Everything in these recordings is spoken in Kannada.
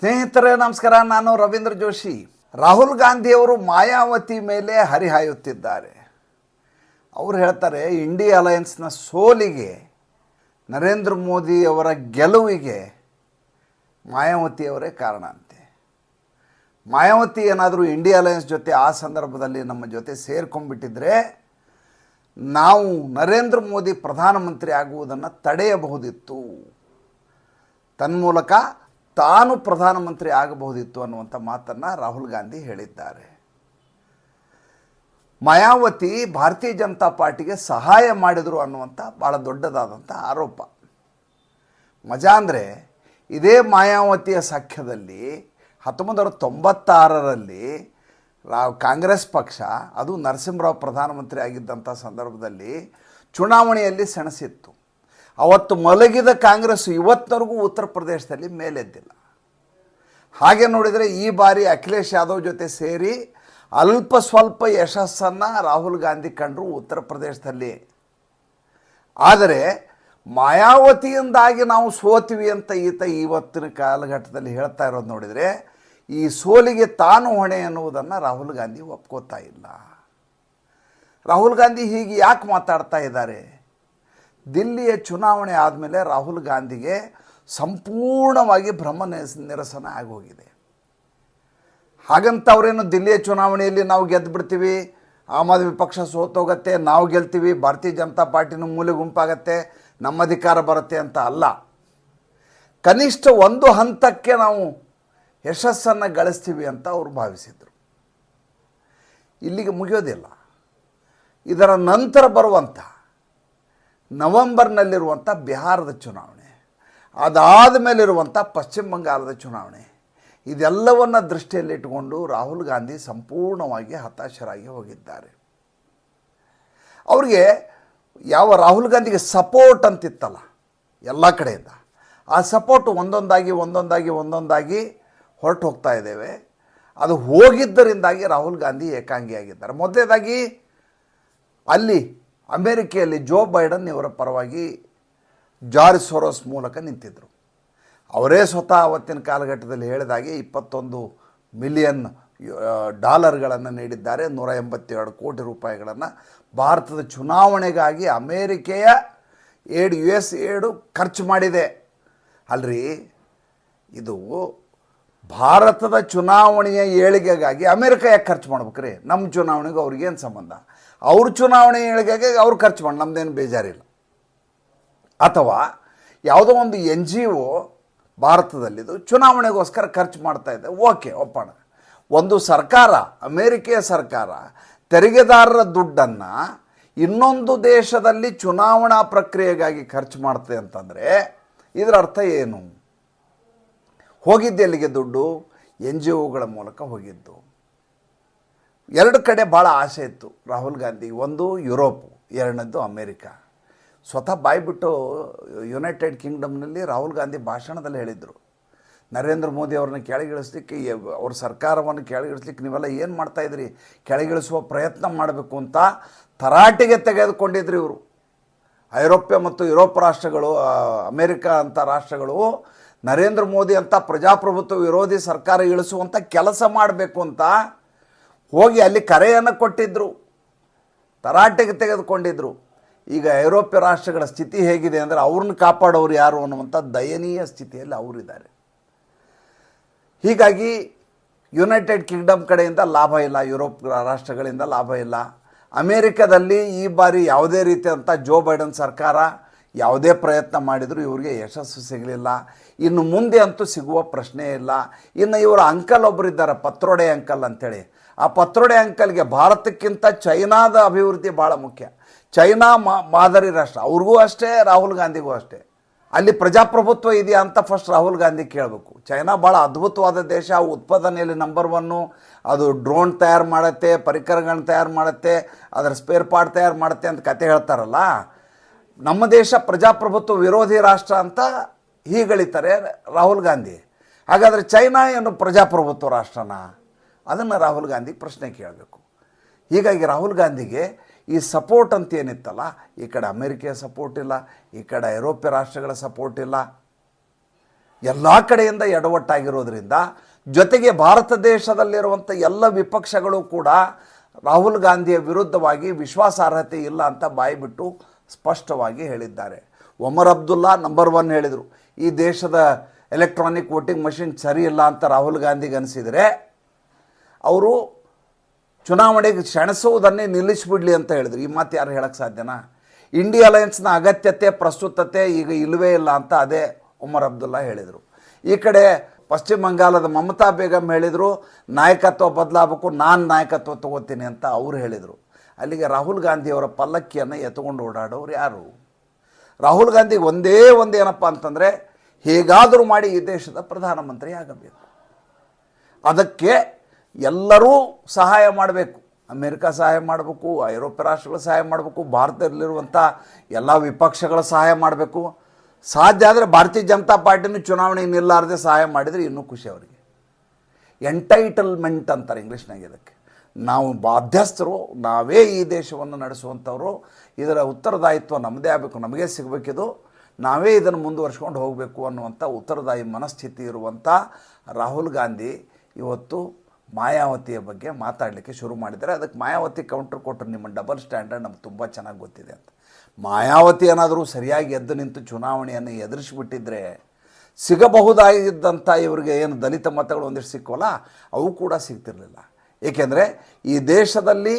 ಸ್ನೇಹಿತರೇ, ನಮಸ್ಕಾರ. ನಾನು ರವೀಂದ್ರ ಜೋಶಿ. ರಾಹುಲ್ ಗಾಂಧಿಯವರು ಮಾಯಾವತಿ ಮೇಲೆ ಹರಿಹಾಯುತ್ತಿದ್ದಾರೆ. ಅವರು ಹೇಳ್ತಾರೆ, ಇಂಡಿಯಾ ಅಲಯನ್ಸ್ನ ಸೋಲಿಗೆ ನರೇಂದ್ರ ಮೋದಿಯವರ ಗೆಲುವಿಗೆ ಮಾಯಾವತಿಯವರೇ ಕಾರಣ ಅಂತೆ. ಮಾಯಾವತಿ ಏನಾದರೂ ಇಂಡಿಯಾ ಅಲಯನ್ಸ್ ಜೊತೆ ಆ ಸಂದರ್ಭದಲ್ಲಿ ನಮ್ಮ ಜೊತೆ ಸೇರ್ಕೊಂಡ್ಬಿಟ್ಟಿದ್ರೆ, ನಾವು ನರೇಂದ್ರ ಮೋದಿ ಪ್ರಧಾನಮಂತ್ರಿ ಆಗುವುದನ್ನು ತಡೆಯಬಹುದಿತ್ತು. ತನ್ಮೂಲಕ ತಾನು ಪ್ರಧಾನಮಂತ್ರಿ ಆಗಬಹುದಿತ್ತು ಅನ್ನುವಂಥ ಮಾತನ್ನು ರಾಹುಲ್ ಗಾಂಧಿ ಹೇಳಿದ್ದಾರೆ. ಮಾಯಾವತಿ ಭಾರತೀಯ ಜನತಾ ಪಾರ್ಟಿಗೆ ಸಹಾಯ ಮಾಡಿದರು ಅನ್ನುವಂಥ ಭಾಳ ದೊಡ್ಡದಾದಂಥ ಆರೋಪ. ಮಜಾ ಅಂದರೆ ಇದೇ ಮಾಯಾವತಿಯ ಸಖ್ಯದಲ್ಲಿ ಹತ್ತೊಂಬತ್ತು ನೂರ ತೊಂಬತ್ತಾರರಲ್ಲಿ ಕಾಂಗ್ರೆಸ್ ಪಕ್ಷ, ಅದು ನರಸಿಂಹರಾವ್ ಪ್ರಧಾನಮಂತ್ರಿ ಆಗಿದ್ದಂಥ ಸಂದರ್ಭದಲ್ಲಿ ಚುನಾವಣೆಯಲ್ಲಿ ಸೆಣಸಿತ್ತು. ಅವತ್ತು ಮಲಗಿದ ಕಾಂಗ್ರೆಸ್ ಇವತ್ತವರೆಗೂ ಉತ್ತರ ಪ್ರದೇಶದಲ್ಲಿ ಮೇಲೆದ್ದಿಲ್ಲ. ಹಾಗೆ ನೋಡಿದರೆ ಈ ಬಾರಿ ಅಖಿಲೇಶ್ ಯಾದವ್ ಜೊತೆ ಸೇರಿ ಅಲ್ಪ ಸ್ವಲ್ಪ ಯಶಸ್ಸನ್ನು ರಾಹುಲ್ ಗಾಂಧಿ ಕಂಡರು ಉತ್ತರ ಪ್ರದೇಶದಲ್ಲಿ. ಆದರೆ ಮಾಯಾವತಿಯಿಂದಾಗಿ ನಾವು ಸೋತೀವಿ ಅಂತ ಈತ ಇವತ್ತಿನ ಕಾಲಘಟ್ಟದಲ್ಲಿ ಹೇಳ್ತಾ ಇರೋದು ನೋಡಿದರೆ ಈ ಸೋಲಿಗೆ ತಾನು ಹೊಣೆ ಅನ್ನುವುದನ್ನು ರಾಹುಲ್ ಗಾಂಧಿ ಒಪ್ಕೋತಾ ಇಲ್ಲ. ರಾಹುಲ್ ಗಾಂಧಿ ಹೀಗೆ ಯಾಕೆ ಮಾತಾಡ್ತಾ ಇದ್ದಾರೆ? ದಿಲ್ಲಿಯ ಚುನಾವಣೆ ಆದಮೇಲೆ ರಾಹುಲ್ ಗಾಂಧಿಗೆ ಸಂಪೂರ್ಣವಾಗಿ ಭ್ರಮ ನಿರಸ- ನಿರಸನ ಆಗೋಗಿದೆ. ಹಾಗಂತ ಅವರೇನು ದಿಲ್ಲಿಯ ಚುನಾವಣೆಯಲ್ಲಿ ನಾವು ಗೆದ್ದು ಬಿಡ್ತೀವಿ, ಆಮ್ ಆದ್ಮಿ ಪಕ್ಷ ಸೋತೋಗತ್ತೆ, ನಾವು ಗೆಲ್ತೀವಿ, ಭಾರತೀಯ ಜನತಾ ಪಾರ್ಟಿನೂ ಮೂಲೆ ಗುಂಪಾಗತ್ತೆ, ನಮ್ಮ ಅಧಿಕಾರ ಬರುತ್ತೆ ಅಂತ ಅಲ್ಲ. ಕನಿಷ್ಠ ಒಂದು ಹಂತಕ್ಕೆ ನಾವು ಯಶಸ್ಸನ್ನು ಗಳಿಸ್ತೀವಿ ಅಂತ ಅವರು ಭಾವಿಸಿದರು. ಇಲ್ಲಿಗೆ ಮುಗಿಯೋದಿಲ್ಲ. ಇದರ ನಂತರ ಬರುವಂಥ ನವೆಂಬರ್ನಲ್ಲಿರುವಂಥ ಬಿಹಾರದ ಚುನಾವಣೆ, ಅದಾದ ಮೇಲಿರುವಂಥ ಪಶ್ಚಿಮ ಬಂಗಾಳದ ಚುನಾವಣೆ, ಇದೆಲ್ಲವನ್ನು ದೃಷ್ಟಿಯಲ್ಲಿಟ್ಟುಕೊಂಡು ರಾಹುಲ್ ಗಾಂಧಿ ಸಂಪೂರ್ಣವಾಗಿ ಹತಾಶರಾಗಿ ಹೋಗಿದ್ದಾರೆ. ಅವರಿಗೆ ಯಾವ ರಾಹುಲ್ ಗಾಂಧಿಗೆ ಸಪೋರ್ಟ್ ಅಂತಿತ್ತಲ್ಲ, ಎಲ್ಲ ಕಡೆಯಿಂದ, ಆ ಸಪೋರ್ಟ್ ಒಂದೊಂದಾಗಿ ಒಂದೊಂದಾಗಿ ಒಂದೊಂದಾಗಿ ಹೊರಟು ಹೋಗ್ತಾ ಇದ್ದೇವೆ. ಅದು ಹೋಗಿದ್ದರಿಂದಾಗಿ ರಾಹುಲ್ ಗಾಂಧಿ ಏಕಾಂಗಿಯಾಗಿದ್ದಾರೆ. ಮೊದಲನೇದಾಗಿ ಅಲ್ಲಿ ಅಮೇರಿಕೆಯಲ್ಲಿ ಜೋ ಬೈಡನ್ ಇವರ ಪರವಾಗಿ ಜಾರ್ಜ್ ಸೊರೋಸ್ ಮೂಲಕ ನಿಂತಿದ್ದರು ಅವರೇ ಸ್ವತಃ ಅವತ್ತಿನ ಕಾಲಘಟ್ಟದಲ್ಲಿ ಹೇಳಿದಾಗೆ ಇಪ್ಪತ್ತೊಂದು ಮಿಲಿಯನ್ ಡಾಲರ್ಗಳನ್ನು ನೀಡಿದ್ದಾರೆ. ನೂರ ಎಂಬತ್ತೆರಡು ಕೋಟಿ ರೂಪಾಯಿಗಳನ್ನು ಭಾರತದ ಚುನಾವಣೆಗಾಗಿ ಅಮೇರಿಕೆಯ ಏಡು, ಯು ಎಸ್ ಏಡು ಖರ್ಚು ಮಾಡಿದೆ. ಅಲ್ರಿ, ಇದು ಭಾರತದ ಚುನಾವಣೆಯ ಏಳಿಗೆಗಾಗಿ ಅಮೇರಿಕ ಯಾಕೆ ಖರ್ಚು ಮಾಡ್ಬೇಕ್ರಿ? ನಮ್ಮ ಚುನಾವಣೆಗೆ ಅವ್ರಿಗೇನು ಸಂಬಂಧ? ಅವ್ರ ಚುನಾವಣೆ ಏಳಿಗೆಗೆ ಅವ್ರು ಖರ್ಚು ಮಾಡಿ ನಮ್ಮದೇನು ಬೇಜಾರಿಲ್ಲ. ಅಥವಾ ಯಾವುದೋ ಒಂದು ಎನ್ ಜಿ ಒ ಭಾರತದಲ್ಲಿದ್ದು ಚುನಾವಣೆಗೋಸ್ಕರ ಖರ್ಚು ಮಾಡ್ತಾ ಇದೆ. ಓಕೆ, ಒಪ್ಪಣ. ಒಂದು ಸರ್ಕಾರ, ಅಮೇರಿಕೆಯ ಸರ್ಕಾರ, ತೆರಿಗೆದಾರರ ದುಡ್ಡನ್ನು ಇನ್ನೊಂದು ದೇಶದಲ್ಲಿ ಚುನಾವಣಾ ಪ್ರಕ್ರಿಯೆಗಾಗಿ ಖರ್ಚು ಮಾಡ್ತದೆ ಅಂತಂದರೆ ಇದರ ಅರ್ಥ ಏನು? ಹೋಗಿದ್ದೆಲ್ಲಿಗೆ ದುಡ್ಡು? ಎನ್ ಜಿ ಒಗಳ ಮೂಲಕ ಹೋಗಿದ್ದು. ಎರಡು ಕಡೆ ಭಾಳ ಆಸೆ ಇತ್ತು ರಾಹುಲ್ ಗಾಂಧಿ, ಒಂದು ಯುರೋಪ್ ಎರಡನೇದ್ದು ಅಮೇರಿಕಾ. ಸ್ವತಃ ಬಾಯ್ಬಿಟ್ಟು ಯುನೈಟೆಡ್ ಕಿಂಗ್ಡಮ್ನಲ್ಲಿ ರಾಹುಲ್ ಗಾಂಧಿ ಭಾಷಣದಲ್ಲಿ ಹೇಳಿದರು. ನರೇಂದ್ರ ಮೋದಿ ಅವ್ರನ್ನ ಕೆಳಗಿಳಿಸ್ಲಿಕ್ಕೆ, ಅವ್ರ ಸರ್ಕಾರವನ್ನು ಕೆಳಗಿಳಿಸ್ಲಿಕ್ಕೆ ನೀವೆಲ್ಲ ಏನು ಮಾಡ್ತಾಯಿದ್ರಿ ಕೆಳಗಿಳಿಸುವ ಪ್ರಯತ್ನ ಮಾಡಬೇಕು ಅಂತ ತರಾಟೆಗೆ ತೆಗೆದುಕೊಂಡಿದ್ರು ಇವರು. ಐರೋಪ್ಯ ಮತ್ತು ಯುರೋಪ್ ರಾಷ್ಟ್ರಗಳು ಅಮೇರಿಕ ಅಂತ ರಾಷ್ಟ್ರಗಳು, ನರೇಂದ್ರ ಮೋದಿ ಅಂತ ಪ್ರಜಾಪ್ರಭುತ್ವ ವಿರೋಧಿ ಸರ್ಕಾರ ಇಳಿಸುವಂಥ ಕೆಲಸ ಮಾಡಬೇಕು ಅಂತ ಹೋಗಿ ಅಲ್ಲಿ ಕರೆಯನ್ನು ಕೊಟ್ಟಿದ್ದರು ತರಾಟೆಗೆ ತೆಗೆದುಕೊಂಡಿದ್ದರು ಈಗ ಐರೋಪ್ಯ ರಾಷ್ಟ್ರಗಳ ಸ್ಥಿತಿ ಹೇಗಿದೆ ಅಂದರೆ ಅವ್ರನ್ನ ಕಾಪಾಡೋರು ಯಾರು ಅನ್ನುವಂಥ ದಯನೀಯ ಸ್ಥಿತಿಯಲ್ಲಿ ಅವರಿದ್ದಾರೆ. ಹೀಗಾಗಿ ಯುನೈಟೆಡ್ ಕಿಂಗ್ಡಮ್ ಕಡೆಯಿಂದ ಲಾಭ ಇಲ್ಲ, ಯುರೋಪ್ ರಾಷ್ಟ್ರಗಳಿಂದ ಲಾಭ ಇಲ್ಲ. ಅಮೇರಿಕದಲ್ಲಿ ಈ ಬಾರಿ ಯಾವುದೇ ರೀತಿಯಂಥ ಜೋ ಬೈಡನ್ ಸರ್ಕಾರ ಯಾವುದೇ ಪ್ರಯತ್ನ ಮಾಡಿದರೂ ಇವರಿಗೆ ಯಶಸ್ಸು ಸಿಗಲಿಲ್ಲ. ಇನ್ನು ಮುಂದೆ ಅಂತೂ ಸಿಗುವ ಪ್ರಶ್ನೆ ಇಲ್ಲ. ಇನ್ನು ಇವರ ಅಂಕಲ್ ಒಬ್ಬರಿದ್ದಾರೆ ಪತ್ರೊಡೆ ಅಂಕಲ್ ಅಂತೇಳಿ. ಆ ಪತ್ರೊಡೆ ಅಂಕಲ್ಗೆ ಭಾರತಕ್ಕಿಂತ ಚೈನಾದ ಅಭಿವೃದ್ಧಿ ಭಾಳ ಮುಖ್ಯ. ಚೈನಾ ಮಾದರಿ ರಾಷ್ಟ್ರ. ಅವ್ರಿಗೂ ಅಷ್ಟೇ, ರಾಹುಲ್ ಗಾಂಧಿಗೂ ಅಷ್ಟೇ. ಅಲ್ಲಿ ಪ್ರಜಾಪ್ರಭುತ್ವ ಇದೆಯಾ ಅಂತ ಫಸ್ಟ್ ರಾಹುಲ್ ಗಾಂಧಿ ಕೇಳಬೇಕು. ಚೈನಾ ಭಾಳ ಅದ್ಭುತವಾದ ದೇಶ ಉತ್ಪಾದನೆಯಲ್ಲಿ ನಂಬರ್ ಒನ್ನು ಅದು ಡ್ರೋನ್ ತಯಾರು ಮಾಡುತ್ತೆ, ಪರಿಕರಗಳನ್ನ ತಯಾರು ಮಾಡುತ್ತೆ, ಅದರ ಸ್ಪೇರ್ ಪಾರ್ಟ್ ತಯಾರು ಮಾಡುತ್ತೆ ಅಂತ ಕತೆ ಹೇಳ್ತಾರಲ್ಲ. ನಮ್ಮ ದೇಶ ಪ್ರಜಾಪ್ರಭುತ್ವ ವಿರೋಧಿ ರಾಷ್ಟ್ರ ಅಂತ ಹೀಗಳಿತಾರೆ ರಾಹುಲ್ ಗಾಂಧಿ. ಹಾಗಾದರೆ ಚೈನಾ ಏನು ಪ್ರಜಾಪ್ರಭುತ್ವ ರಾಷ್ಟ್ರನ? ಅದನ್ನು ರಾಹುಲ್ ಗಾಂಧಿ ಪ್ರಶ್ನೆ ಕೇಳಬೇಕು. ಹೀಗಾಗಿ ರಾಹುಲ್ ಗಾಂಧಿಗೆ ಈ ಸಪೋರ್ಟ್ ಅಂತ ಏನಿತ್ತಲ್ಲ, ಈ ಕಡೆ ಅಮೇರಿಕೆಯ ಸಪೋರ್ಟ್ ಇಲ್ಲ, ಈ ಕಡೆ ಐರೋಪ್ಯ ರಾಷ್ಟ್ರಗಳ ಸಪೋರ್ಟ್ ಇಲ್ಲ. ಎಲ್ಲ ಕಡೆಯಿಂದ ಎಡವಟ್ಟಾಗಿರೋದ್ರಿಂದ ಜೊತೆಗೆ ಭಾರತ ದೇಶದಲ್ಲಿರುವಂಥ ಎಲ್ಲ ವಿಪಕ್ಷಗಳು ಕೂಡ ರಾಹುಲ್ ಗಾಂಧಿಯ ವಿರುದ್ಧವಾಗಿ ವಿಶ್ವಾಸಾರ್ಹತೆ ಇಲ್ಲ ಅಂತ ಬಾಯಿಬಿಟ್ಟು ಸ್ಪಷ್ಟವಾಗಿ ಹೇಳಿದ್ದಾರೆ. ಒಮರ್ ಅಬ್ದುಲ್ಲಾ ನಂಬರ್ ಒನ್ ಹೇಳಿದರು, ಈ ದೇಶದ ಎಲೆಕ್ಟ್ರಾನಿಕ್ ವೋಟಿಂಗ್ ಮಷಿನ್ ಸರಿ ಇಲ್ಲ ಅಂತ ರಾಹುಲ್ ಗಾಂಧಿಗೆ ಅನಿಸಿದರೆ ಅವರು ಚುನಾವಣೆಗೆ ಸೆಣಸುವುದನ್ನೇ ನಿಲ್ಲಿಸಿಬಿಡ್ಲಿ ಅಂತ ಹೇಳಿದ್ರು. ಈ ಮಾತು ಯಾರು ಹೇಳಕ್ಕೆ ಸಾಧ್ಯನಾ? ಇಂಡಿಯಾ ಅಲಯನ್ಸ್ನ ಅಗತ್ಯತೆ, ಪ್ರಸ್ತುತತೆ ಈಗ ಇಲ್ಲವೇ ಇಲ್ಲ ಅಂತ ಅದೇ ಉಮರ್ ಅಬ್ದುಲ್ಲಾ ಹೇಳಿದರು. ಈ ಕಡೆ ಪಶ್ಚಿಮ ಬಂಗಾಲದ ಮಮತಾ ಬೇಗಂ ಹೇಳಿದರು, ನಾಯಕತ್ವ ಬದಲಾಗಬೇಕು, ನಾನು ನಾಯಕತ್ವ ತಗೋತೀನಿ ಅಂತ ಅವರು ಹೇಳಿದರು. ಅಲ್ಲಿಗೆ ರಾಹುಲ್ ಗಾಂಧಿಯವರ ಪಲ್ಲಕ್ಕಿಯನ್ನು ಎತ್ಕೊಂಡು ಓಡಾಡೋರು ಯಾರು? ರಾಹುಲ್ ಗಾಂಧಿಗೆ ಒಂದೇ ಒಂದು ಏನಪ್ಪ ಅಂತಂದರೆ, ಹೇಗಾದರೂ ಮಾಡಿ ಈ ದೇಶದ ಪ್ರಧಾನಮಂತ್ರಿ ಆಗಬೇಕು. ಅದಕ್ಕೆ ಎಲ್ಲರೂ ಸಹಾಯ ಮಾಡಬೇಕು. ಅಮೇರಿಕಾ ಸಹಾಯ ಮಾಡಬೇಕು, ಐರೋಪ್ಯ ರಾಷ್ಟ್ರಗಳು ಸಹಾಯ ಮಾಡಬೇಕು, ಭಾರತದಲ್ಲಿರುವಂಥ ಎಲ್ಲ ವಿಪಕ್ಷಗಳ ಸಹಾಯ ಮಾಡಬೇಕು. ಸಾಧ್ಯ ಆದರೆ ಭಾರತೀಯ ಜನತಾ ಪಾರ್ಟಿನೂ ಚುನಾವಣೆ ನಿಲ್ಲಾರದೆ ಸಹಾಯ ಮಾಡಿದರೆ ಇನ್ನೂ ಖುಷಿ ಅವರಿಗೆ. ಎಂಟೈಟಲ್ಮೆಂಟ್ ಅಂತಾರೆ ಇಂಗ್ಲೀಷ್ನಾಗ ಇದಕ್ಕೆ. ನಾವು ಬಾಧ್ಯಸ್ಥರು, ನಾವೇ ಈ ದೇಶವನ್ನು ನಡೆಸುವಂಥವ್ರು. ಇದರ ಉತ್ತರದಾಯಿತ್ವ ನಮ್ಮದೇ ಆಗಬೇಕು, ನಮಗೆ ಸಿಗಬೇಕಿದು. ನಾವೇ ಇದನ್ನು ಮುಂದುವರ್ಸ್ಕೊಂಡು ಹೋಗಬೇಕು ಅನ್ನುವಂಥ ಉತ್ತರದಾಯಿ ಮನಸ್ಥಿತಿ ಇರುವಂಥ ರಾಹುಲ್ ಗಾಂಧಿ ಇವತ್ತು ಮಾಯಾವತಿಯ ಬಗ್ಗೆ ಮಾತಾಡಲಿಕ್ಕೆ ಶುರು ಮಾಡಿದ್ದಾರೆ. ಅದಕ್ಕೆ ಮಾಯಾವತಿ ಕೌಂಟರ್ ಕೊಟ್ಟರು ನಿಮ್ಮ ಡಬಲ್ ಸ್ಟ್ಯಾಂಡರ್ಡ್ ನಮ್ಗೆ ತುಂಬ ಚೆನ್ನಾಗಿ ಗೊತ್ತಿದೆ ಅಂತ. ಮಾಯಾವತಿ ಏನಾದರೂ ಸರಿಯಾಗಿ ಎದ್ದು ನಿಂತು ಚುನಾವಣೆಯನ್ನು ಎದುರಿಸಿಬಿಟ್ಟಿದ್ರೆ ಸಿಗಬಹುದಾಗಿದ್ದಂಥ ಇವರಿಗೆ ಏನು ದಲಿತ ಮತಗಳು ಒಂದಿಷ್ಟು ಸಿಕ್ಕೋಲ್ಲ ಅವು ಕೂಡ ಸಿಗ್ತಿರಲಿಲ್ಲ. ಏಕೆಂದರೆ ಈ ದೇಶದಲ್ಲಿ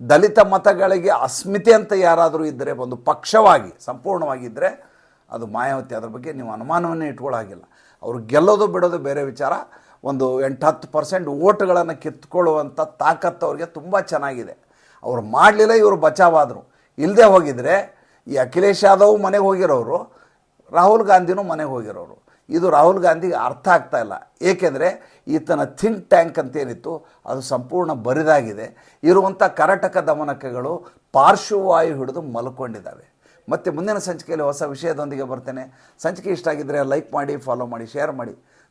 ದಲಿತ ಮತಗಳಿಗೆ ಅಸ್ಮಿತೆ ಅಂತ ಯಾರಾದರೂ ಇದ್ದರೆ ಒಂದು ಪಕ್ಷವಾಗಿ ಸಂಪೂರ್ಣವಾಗಿದ್ದರೆ ಅದು ಮಾಯಾವತಿ ಅದರ ಬಗ್ಗೆ ನೀವು ಅನುಮಾನವನ್ನೇ ಇಟ್ಕೊಳ್ಳಾಗಿಲ್ಲ ಅವರು ಗೆಲ್ಲೋದು ಬಿಡೋದು ಬೇರೆ ವಿಚಾರ. ಒಂದು ಎಂಟು ಹತ್ತು ಪರ್ಸೆಂಟ್ ಓಟ್ಗಳನ್ನು ಕಿತ್ಕೊಳ್ಳುವಂಥ ತಾಕತ್ತು ಅವ್ರಿಗೆ ತುಂಬ ಚೆನ್ನಾಗಿದೆ. ಅವ್ರು ಮಾಡಲಿಲ್ಲ, ಇವರು ಬಚಾವಾದರು. ಇಲ್ಲದೆ ಹೋಗಿದರೆ ಈ ಅಖಿಲೇಶ್ ಯಾದವ್ ಮನೆಗೆ ಹೋಗಿರೋರು, ರಾಹುಲ್ ಗಾಂಧಿನೂ ಮನೆಗೆ ಹೋಗಿರೋರು. ಇದು ರಾಹುಲ್ ಗಾಂಧಿಗೆ ಅರ್ಥ ಆಗ್ತಾ ಇಲ್ಲ. ಏಕೆಂದರೆ ಈತನ ಥಿಂಕ್ ಟ್ಯಾಂಕ್ ಅಂತೇನಿತ್ತು, ಅದು ಸಂಪೂರ್ಣ ಬರಿದಾಗಿದೆ. ಇರುವಂಥ ಕರಟಕ ದಮನಕಗಳು ಪಾರ್ಶ್ವವಾಯು ಹಿಡಿದು ಮಲ್ಕೊಂಡಿದ್ದಾವೆ. ಮತ್ತು ಮುಂದಿನ ಸಂಚಿಕೆಯಲ್ಲಿ ಹೊಸ ವಿಷಯದೊಂದಿಗೆ ಬರ್ತೇನೆ. ಸಂಚಿಕೆ ಇಷ್ಟ ಆಗಿದ್ದರೆ ಲೈಕ್ ಮಾಡಿ, ಫಾಲೋ ಮಾಡಿ, ಶೇರ್ ಮಾಡಿ.